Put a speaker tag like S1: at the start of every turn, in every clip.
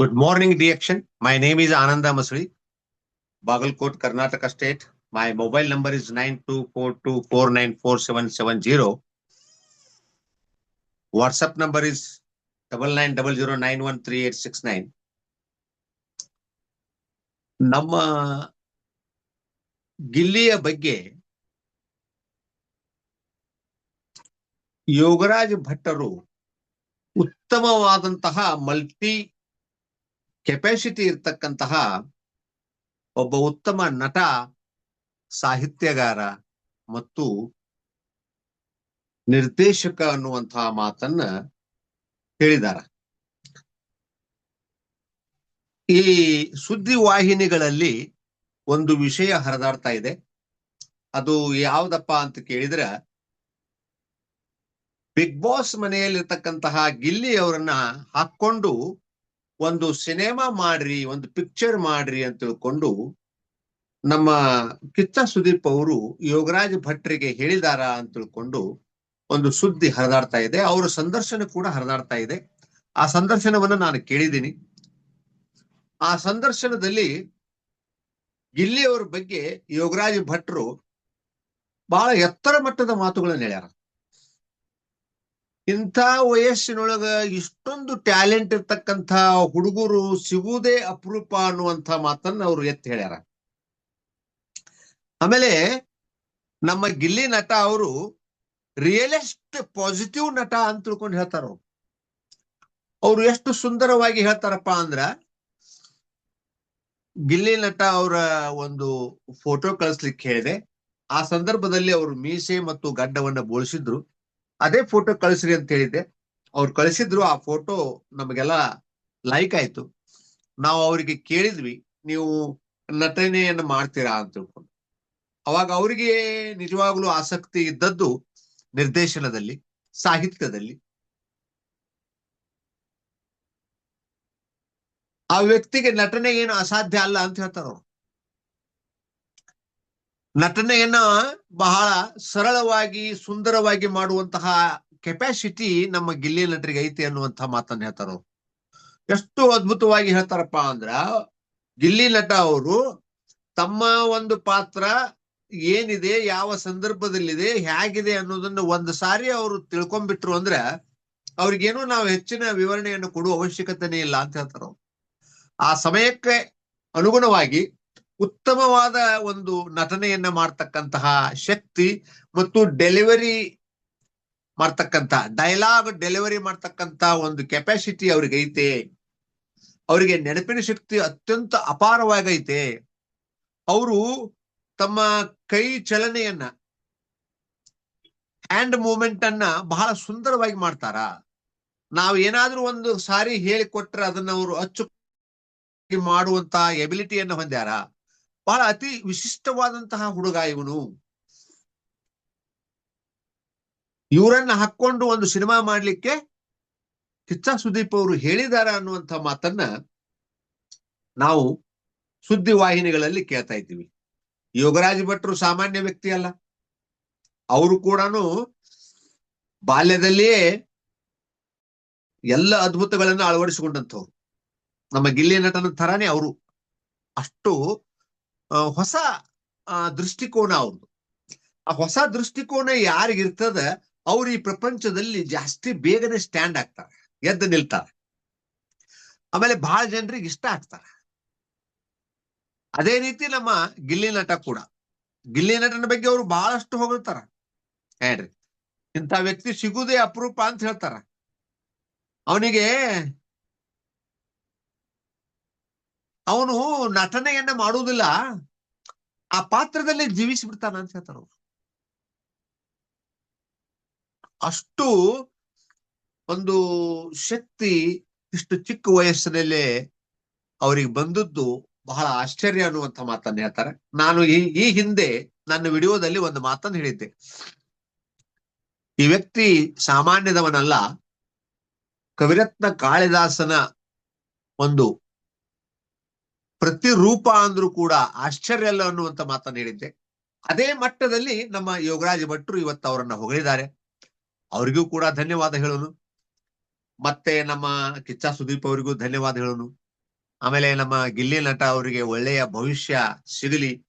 S1: Good morning, Diaction. My name is Ananda Masri, Bagalkot, Karnataka State. My mobile number is nine two four two four nine four seven seven zero. WhatsApp number is double nine double zero nine one three eight six nine. ನಮ್ಮ ಗಿಲ್ಲಿಯ ಬಗ್ಗೆ ಯೋಗರಾಜ್ ಭಟ್ಟರು ಉತ್ತಮವಾದಂತಹ multi capacity ಇರ್ತಕ್ಕಂತಹ ಒಬ್ಬ ಉತ್ತಮ ನಟ, ಸಾಹಿತ್ಯಗಾರ ಮತ್ತು ನಿರ್ದೇಶಕ ಅನ್ನುವಂತಹ ಮಾತನ್ನ ಹೇಳಿದಾರ ಈ ಸುದ್ದಿ ವಾಹಿನಿಗಳಲ್ಲಿ ಒಂದು ವಿಷಯ ಹರಿದಾಡ್ತಾ ಇದೆ. ಅದು ಯಾವ್ದಪ್ಪ ಅಂತ ಕೇಳಿದ್ರ, ಬಿಗ್ ಬಾಸ್ ಮನೆಯಲ್ಲಿರ್ತಕ್ಕಂತಹ ಗಿಲ್ಲಿ ಅವರನ್ನ ಹಾಕೊಂಡು ಒಂದು ಸಿನಿಮಾ ಮಾಡ್ರಿ, ಒಂದು ಪಿಕ್ಚರ್ ಮಾಡ್ರಿ ಅಂತ ತಿಳ್ಕೊಂಡು ನಮ್ಮ ಕಿತ್ತ ಸುದೀಪ್ ಅವರು ಯೋಗರಾಜ್ ಭಟ್ರಿಗೆ ಹೇಳಿದಾರ ಅಂತ ತಿಳ್ಕೊಂಡು ಒಂದು ಸುದ್ದಿ ಹರಿದಾಡ್ತಾ ಇದೆ. ಅವರ ಸಂದರ್ಶನ ಕೂಡ ಹರಿದಾಡ್ತಾ ಇದೆ. ಆ ಸಂದರ್ಶನವನ್ನು ನಾನು ಕೇಳಿದ್ದೀನಿ. ಆ ಸಂದರ್ಶನದಲ್ಲಿ ಗಿಲ್ಲಿಯವರ ಬಗ್ಗೆ ಯೋಗರಾಜ್ ಭಟ್ರು ಬಹಳ ಎತ್ತರ ಮಟ್ಟದ ಮಾತುಗಳನ್ನು ಹೇಳ್ಯಾರ. ಇಂಥ ವಯಸ್ಸಿನೊಳಗ ಇಷ್ಟೊಂದು ಟ್ಯಾಲೆಂಟ್ ಇರ್ತಕ್ಕಂಥ ಹುಡುಗರು ಸಿಗುವುದೇ ಅಪರೂಪ ಅನ್ನುವಂಥ ಮಾತನ್ನ ಅವ್ರು ಎತ್ತಿ ಹೇಳ್ಯಾರ. ಆಮೇಲೆ ನಮ್ಮ ಗಿಲ್ಲಿ ನಟ ಅವರು ರಿಯಲಿಸ್ಟ್ ಪಾಸಿಟಿವ್ ನಟ ಅಂತ ತಿಳ್ಕೊಂಡು ಹೇಳ್ತಾರ ಅವ್ರು. ಅವ್ರು ಎಷ್ಟು ಸುಂದರವಾಗಿ ಹೇಳ್ತಾರಪ್ಪ ಅಂದ್ರ ಗಿಲ್ಲಿ ನಟ ಅವರ ಒಂದು ಫೋಟೋ ಕಳಿಸ್ಲಿಕ್ಕೆ ಹೇಳಿದೆ. ಆ ಸಂದರ್ಭದಲ್ಲಿ ಅವರು ಮೀಸೆ ಮತ್ತು ಗಡ್ಡವನ್ನ ಬೋಳಿಸಿದ್ರು. ಅದೇ ಫೋಟೋ ಕಳಿಸ್ರಿ ಅಂತ ಹೇಳಿದ್ದೆ. ಅವ್ರು ಕಳಿಸಿದ್ರು, ಆ ಫೋಟೋ ನಮಗೆಲ್ಲ ಲೈಕ್ ಆಯ್ತು. ನಾವು ಅವರಿಗೆ ಕೇಳಿದ್ವಿ, ನೀವು ನಟನೆಯನ್ನ ಮಾಡ್ತೀರಾ ಅಂತ ತಿಳ್ಕೊಂಡು. ಅವಾಗ ಅವರಿಗೆ ನಿಜವಾಗ್ಲೂ ಆಸಕ್ತಿ ಇದ್ದದ್ದು ನಿರ್ದೇಶನದಲ್ಲಿ, ಸಾಹಿತ್ಯದಲ್ಲಿ. ಆ ವ್ಯಕ್ತಿಗೆ ನಟನೆ ಏನು ಅಸಾಧ್ಯ ಅಲ್ಲ ಅಂತ ಹೇಳ್ತಾರ ಅವ್ರು. ನಟನೆಯನ್ನ ಬಹಳ ಸರಳವಾಗಿ, ಸುಂದರವಾಗಿ ಮಾಡುವಂತಹ ಕೆಪಾಸಿಟಿ ನಮ್ಮ ಗಿಲ್ಲಿ ನಟರಿಗೆ ಐತಿ ಅನ್ನುವಂತಹ ಮಾತನ್ನ ಹೇಳ್ತಾರ ಎಷ್ಟು ಅದ್ಭುತವಾಗಿ ಹೇಳ್ತಾರಪ್ಪ ಅಂದ್ರ, ಗಿಲ್ಲಿ ನಟ ಅವರು ತಮ್ಮ ಒಂದು ಪಾತ್ರ ಏನಿದೆ, ಯಾವ ಸಂದರ್ಭದಲ್ಲಿದೆ, ಹೇಗಿದೆ ಅನ್ನೋದನ್ನ ಒಂದು ಸಾರಿ ಅವರು ತಿಳ್ಕೊಂಡ್ಬಿಟ್ರು ಅಂದ್ರೆ, ಅವ್ರಿಗೇನು ನಾವು ಹೆಚ್ಚಿನ ವಿವರಣೆಯನ್ನು ಕೊಡುವ ಅವಶ್ಯಕತೆನೇ ಇಲ್ಲ ಅಂತ ಹೇಳ್ತಾರ ಆ ಸಮಯಕ್ಕೆ ಅನುಗುಣವಾಗಿ ಉತ್ತಮವಾದ ಒಂದು ನಟನೆಯನ್ನ ಮಾಡ್ತಕ್ಕಂತಹ ಶಕ್ತಿ ಮತ್ತು ಡೆಲಿವರಿ ಮಾಡ್ತಕ್ಕಂತಹ ಡೈಲಾಗ್ ಡೆಲಿವರಿ ಮಾಡ್ತಕ್ಕಂತಹ ಒಂದು ಕೆಪಾಸಿಟಿ ಅವ್ರಿಗೆ ಅವರಿಗೆ ನೆನಪಿನ ಶಕ್ತಿ ಅತ್ಯಂತ ಅಪಾರವಾಗೈತೆ. ಅವರು ತಮ್ಮ ಕೈ ಚಲನೆಯನ್ನ ಹ್ಯಾಂಡ್ ಮೂವ್ಮೆಂಟ್ ಅನ್ನ ಬಹಳ ಸುಂದರವಾಗಿ ಮಾಡ್ತಾರ? ನಾವು ಏನಾದ್ರೂ ಒಂದು ಸಾರಿ ಹೇಳಿಕೊಟ್ರೆ ಅದನ್ನ ಅವರು ಅಚ್ಚು ಮಾಡುವಂತ ಎಬಿಲಿಟಿಯನ್ನು ಹೊಂದ್ಯಾರ? ಬಹಳ ಅತಿ ವಿಶಿಷ್ಟವಾದಂತಹ ಹುಡುಗ ಇವನು ಇವರನ್ನ ಹಾಕೊಂಡು ಒಂದು ಸಿನಿಮಾ ಮಾಡ್ಲಿಕ್ಕೆ ಕಿಚ್ಚ ಸುದೀಪ್ ಅವರು ಹೇಳಿದಾರ ಅನ್ನುವಂಥ ಮಾತನ್ನ ನಾವು ಸುದ್ದಿ ವಾಹಿನಿಗಳಲ್ಲಿ ಕೇಳ್ತಾ ಇದ್ದೀವಿ. ಯೋಗರಾಜ್ ಭಟ್ರು ಸಾಮಾನ್ಯ ವ್ಯಕ್ತಿ ಅಲ್ಲ. ಅವರು ಕೂಡ ಬಾಲ್ಯದಲ್ಲಿಯೇ ಎಲ್ಲ ಅದ್ಭುತಗಳನ್ನ ಅಳವಡಿಸಿಕೊಂಡಂಥವ್ರು. ನಮ್ಮ ಗಿಲ್ಲಿ ನಟನ ತರಾನೇ ಅವರು. ಅಷ್ಟು ಹೊಸ ದೃಷ್ಟಿಕೋನ ಅವ್ರದ್ದು ಆ ಹೊಸ ದೃಷ್ಟಿಕೋನ ಯಾರಿಗಿರ್ತದ, ಅವ್ರು ಈ ಪ್ರಪಂಚದಲ್ಲಿ ಜಾಸ್ತಿ ಬೇಗನೆ ಸ್ಟ್ಯಾಂಡ್ ಆಗ್ತಾರೆ, ಎದ್ದು ನಿಲ್ತಾರೆ. ಆಮೇಲೆ ಬಹಳ ಜನರಿಗೆ ಇಷ್ಟ ಆಗ್ತಾರೆ. ಅದೇ ರೀತಿ ನಮ್ಮ ಗಿಲ್ಲಿ ನಟ ಕೂಡ. ಗಿಲ್ಲಿ ನಟನ ಬಗ್ಗೆ ಅವರು ಬಹಳಷ್ಟು ಹೊಗಳ್ತಾರ. ಹೇಳ್ರಿ ಇಂಥ ವ್ಯಕ್ತಿ ಸಿಗುದೇ ಅಪರೂಪ ಅಂತ ಹೇಳ್ತಾರ. ಅವನಿಗೆ ಅವನು ನಟನೆಯನ್ನ ಮಾಡುವುದಿಲ್ಲ. ಆ ಪಾತ್ರದಲ್ಲಿ ಜೀವಿಸಿ ಬಿಡ್ತಾನ ಅಂತ ಹೇಳ್ತಾರ ಅಷ್ಟು ಒಂದು ಶಕ್ತಿ ಇಷ್ಟು ಚಿಕ್ಕ ವಯಸ್ಸಿನಲ್ಲೇ ಅವರಿಗೆ ಬಂದದ್ದು ಬಹಳ ಆಶ್ಚರ್ಯ ಅನ್ನುವಂತ ಮಾತನ್ನ ಹೇಳ್ತಾರೆ. ನಾನು ಈ ಈ ಹಿಂದೆ ನನ್ನ ವಿಡಿಯೋದಲ್ಲಿ ಒಂದು ಮಾತನ್ನು ಹೇಳಿದ್ದೆ. ಈ ವ್ಯಕ್ತಿ ಸಾಮಾನ್ಯದವನಲ್ಲ. ಕವಿರತ್ನ ಕಾಳಿದಾಸನ ಒಂದು ಪ್ರತಿರೂಪ ಅಂದ್ರೂ ಕೂಡ ಆಶ್ಚರ್ಯ ಅಲ್ಲ ಅನ್ನುವಂತ ಮಾತನ್ನು ಹೇಳಿದ್ದೆ. ಅದೇ ಮಟ್ಟದಲ್ಲಿ ನಮ್ಮ ಯೋಗರಾಜ ಭಟ್ರು ಇವತ್ತು ಅವರನ್ನ ಹೊಗಳಿದ್ದಾರೆ. ಅವರಿಗೂ ಕೂಡ ಧನ್ಯವಾದ ಹೇಳೋನು. ಮತ್ತೆ ನಮ್ಮ ಕಿಚ್ಚ ಸುದೀಪ್ ಅವರಿಗೂ ಧನ್ಯವಾದ ಹೇಳೋನು. ಆಮೇಲೆ ನಮ್ಮ ಗಿಲ್ಲಿ ನಟ ಅವರಿಗೆ ಒಳ್ಳೆಯ ಭವಿಷ್ಯ ಸಿಗಲಿ.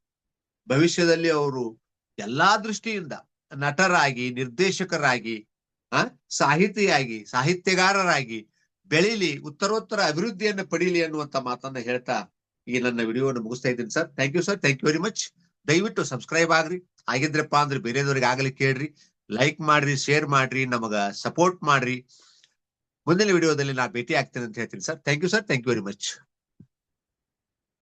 S1: ಭವಿಷ್ಯದಲ್ಲಿ ಅವರು ಎಲ್ಲಾ ದೃಷ್ಟಿಯಿಂದ ನಟರಾಗಿ, ನಿರ್ದೇಶಕರಾಗಿ, ಆ, ಸಾಹಿತಿಯಾಗಿ, ಸಾಹಿತ್ಯಗಾರರಾಗಿ ಬೆಳೀಲಿ, ಉತ್ತರೋತ್ತರ ಅಭಿವೃದ್ಧಿಯನ್ನು ಪಡೀಲಿ ಅನ್ನುವಂತ ಮಾತನ್ನ ಹೇಳ್ತಾ ಈ ನನ್ನ ವಿಡಿಯೋವನ್ನು ಮುಗಿಸ್ತಾ ಇದ್ದೀನಿ sir. Thank you sir thank you very much ದಯವಿಟ್ಟು ಸಬ್ಸ್ಕ್ರೈಬ್ ಆಗ್ರಿ. ಆಗಿದ್ರಪ್ಪ ಅಂದ್ರೆ ಬೇರೆದವ್ರಿಗೆ ಆಗಲಿ ಕೇಳ್ರಿ. ಲೈಕ್ ಮಾಡ್ರಿ ಶೇರ್ ಮಾಡ್ರಿ, ನಮಗ ಸಪೋರ್ಟ್ ಮಾಡ್ರಿ. ಮುಂದಿನ ವಿಡಿಯೋದಲ್ಲಿ ನಾ ಭೇಟಿ ಆಗ್ತೇನೆ ಅಂತ ಹೇಳ್ತೀನಿ sir. Thank you sir thank you very much